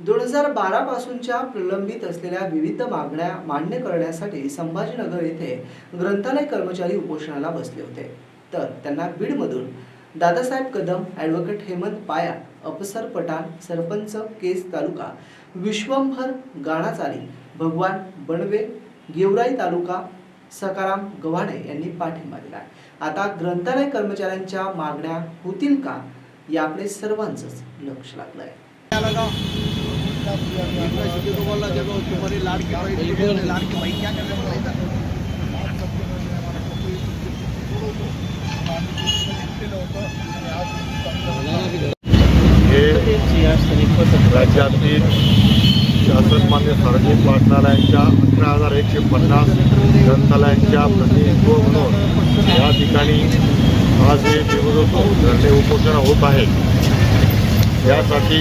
दोन हजार बारा पासूनच्या प्रलंबित असलेल्या विविध मागण्या मान्य करण्यासाठी संभाजीनगर येथे ग्रंथालय कर्मचारी उपोषणाला बसले होते. तर त्यांना बीडमधून दादासाहेब कदम ॲडव्होकेट हेमंत पाया अफसर पठाण सरपंच केस तालुका विश्वंभर गाणाचारी भगवान बनवे गेवराई तालुका सकाराम गव्हाणे यांनी पाठिंबा दिला आता ग्रंथालय कर्मचाऱ्यांच्या मागण्या होतील का? याकडे सर्वांचंच लक्ष लागलंय लाड़की भाई क्या कर रहे हो हे राज्यातील शासनमान्य सार्वजनिक वाचनालयांच्या अठरा हजार एकशे पन्नास ग्रंथालयांच्या प्रतिनिधित्व म्हणून या ठिकाणी आज हे निवडणूक धरणे उपोषण होत आहेत. यासाठी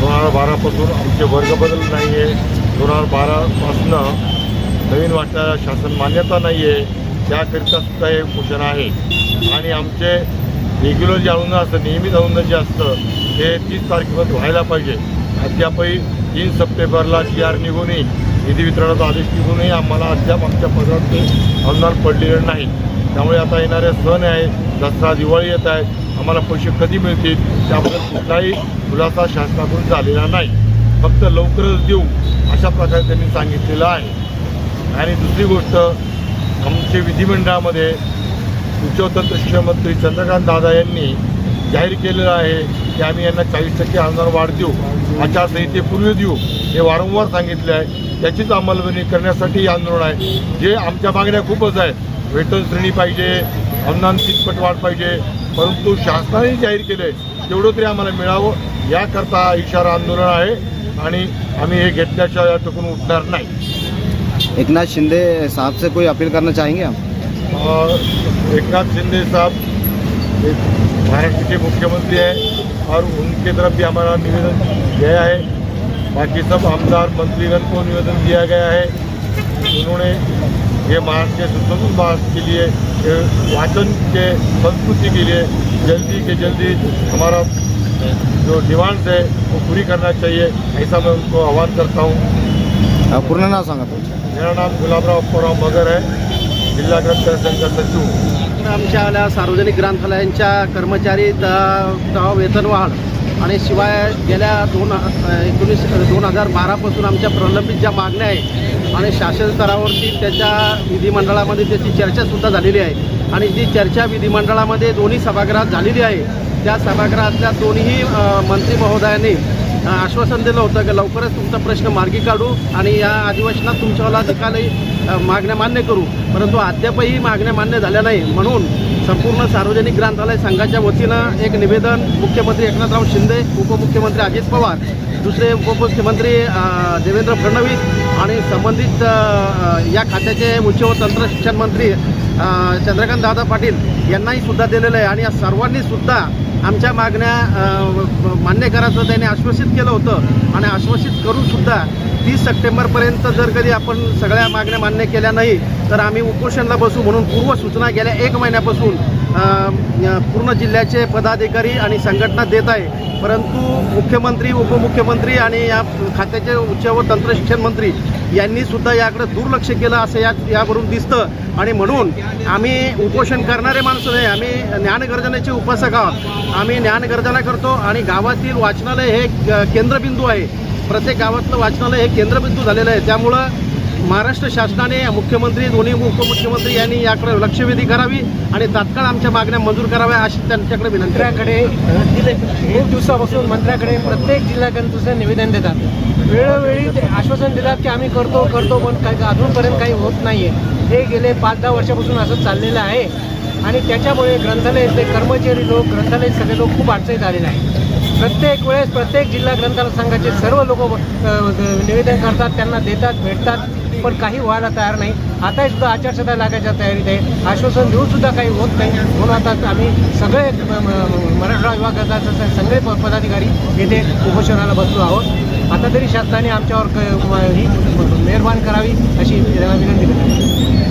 दोन हजार बारापासून आमचे वर्ग बदल नाही आहे दोन हजार बारापासनं नवीन वाचनाला शासन मान्यता नाही आहे त्याकरिता सुद्धा हे उपोषण आहे. आणि आमचे रेग्युलर जे अनुदान असतं नियमित अनुदान जे असतं ते तीस तारखेपर्यंत व्हायला पाहिजे. अद्यापही तीन सप्टेंबरला जी आर निघूनही निधी वितरणाचा आदेश निघूनही आम्हाला अद्याप आमच्या पदरात ते अनुदान पडलेलं नाही. त्यामुळे आता येणारे सण आहे दसरा दिवाळी येत आहे. आम्हाला पैसे कधी मिळतील त्याबद्दल कुठलाही खुलासा शासनाकडून झालेला नाही. फक्त लवकरच देऊ अशा प्रकारे त्यांनी सांगितलेलं आहे. आणि दुसरी गोष्ट आमचे विधिमंडळामध्ये उच्चतंत्र शिक्षण मंत्री चंद्रकांत दादा यांनी जाहीर केलेलं आहे की आम्ही यांना चाळीस टक्के अनुदान वाढ देऊ आचारसंहितेपूर्वी देऊ हे वारंवार सांगितले आहे. त्याचीच अंमलबजावणी करण्यासाठी हे आंदोलन आहे. जे आमच्या मागण्या खूपच आहेत. वेतन श्रेणी पाहिजे अनुदान तीनपट वाढ पाहिजे परंतु शासनाने जाहीर केलं आहे तेवढं तरी आम्हाला मिळावं. याकरता इशारा आंदोलन आहे आणि आम्ही हे घेतल्याशिवाय या टोकून उठणार नाही. एकनाथ शिंदे साहब से कोई अपील करना चाहेंगे आप? एकनाथ शिंदे साहब एक महाराष्ट्र के मुख्यमंत्री हैं और उनके तरफ भी हमारा निवेदन गया है। बाकी सब आमदार मंत्रीगण को निवेदन दिया गया है। उन्होंने ये महाराष्ट्र के स्वतंत्र भारत के लिए वाचन के संस्कृति के लिए जल्दी के जल्दी हमारा जो डिमांड्स है वो पूरी करना चाहिए ऐसा मैं उनको आह्वान करता हूँ। पूर्ण नाव सांगा तुमचं मेरा नाम गुलाबराव अप्पाराव मगर है जिल्हा ग्रंथ संघ सचिव आमच्या सार्वजनिक ग्रंथालयांच्या कर्मचारी वेतनवाढ आणि शिवाय गेल्या दोन एकोणीस दोन हजार बारापासून आमच्या प्रलंबित ज्या मागण्या आहे आणि शासन स्तरावरती त्याच्या विधिमंडळामध्ये त्याची चर्चासुद्धा झालेली आहे. आणि जी चर्चा विधिमंडळामध्ये दोन्ही सभागृहात झालेली आहे त्या सभागृहातल्या दोन्ही मंत्री महोदयांनी आश्वासन दिलं होतं की लवकरच तुमचा प्रश्न मार्गी काढू आणि या अधिवेशनात तुमच्यावाला निकालही मागण्या मान्य करू. परंतु अद्यापही मागण्या मान्य झाल्या नाही. म्हणून संपूर्ण सार्वजनिक ग्रंथालय संघाच्या वतीनं एक निवेदन मुख्यमंत्री एकनाथराव शिंदे उपमुख्यमंत्री अजित पवार दुसरे उपमुख्यमंत्री देवेंद्र फडणवीस आणि संबंधित या खात्याचे उच्च व तंत्र शिक्षण मंत्री चंद्रकांत दादा पाटील यांनाही सुद्धा दिलेलं आहे. आणि या सर्वांनी सुद्धा आमच्या मागण्या मान्य करायचं त्यांनी आश्वासित केलं होतं. आणि आश्वासित करून सुद्धा तीस सप्टेंबरपर्यंत जर कधी आपण सगळ्या मागण्या मान्य केल्या नाही तर आम्ही उपोषणला बसू म्हणून पूर्वसूचना गेल्या एक महिन्यापासून पूर्ण जिल्ह्याचे पदाधिकारी आणि संघटना देत आहे. परंतु मुख्यमंत्री उपमुख्यमंत्री आणि या खात्याचे उच्च व तंत्रशिक्षण मंत्री यांनी सुद्धा याकडे दुर्लक्ष केलं असं या यावरून दिसतं. आणि म्हणून आम्ही उपोषण करणारे माणसं नाही आम्ही ज्ञानगर्जनेचे उपासक आहोत. आम्ही ज्ञानगर्जना करतो आणि गावातील वाचनालय हे क- केंद्रबिंदू आहे. प्रत्येक गावातलं वाचनालय हे केंद्रबिंदू झालेलं आहे. त्यामुळं महाराष्ट्र शासनाने मुख्यमंत्री दोन्ही उपमुख्यमंत्री यांनी याकडे लक्षवेधी करावी आणि तात्काळ आमच्या मागण्या मंजूर कराव्या अशी त्यांच्याकडे विनंती. मंत्र्याकडे एक दिवसापासून मंत्र्याकडे प्रत्येक जिल्हाग्रंथाचं निवेदन देतात. वेळोवेळी ते आश्वासन देतात की आम्ही करतो करतो पण काही अजूनपर्यंत काही होत नाही आहे हे गेले पाच दहा वर्षापासून असं चाललेलं आहे. आणि त्याच्यामुळे ग्रंथालयातले कर्मचारी लोक ग्रंथालय सगळे लोक खूप अडचणीत आलेले आहेत. प्रत्येक वेळेस प्रत्येक जिल्हा ग्रंथालय संघाचे सर्व लोक निवेदन करतात त्यांना देतात भेटतात. पण काही व्हायला तयार नाही. आताही सुद्धा आचारसंहिता लागायच्या तयारीत आहे. आश्वासन देऊन सुद्धा काही होत नाही. म्हणून आता आम्ही सगळे म- मराठवाडा विभागाचा सगळे प- पदाधिकारी येथे उपोषणाला बसलो आहोत. आता तरी शासनाने आमच्यावर क- ही मेहरबान करावी अशी विनंती करतो.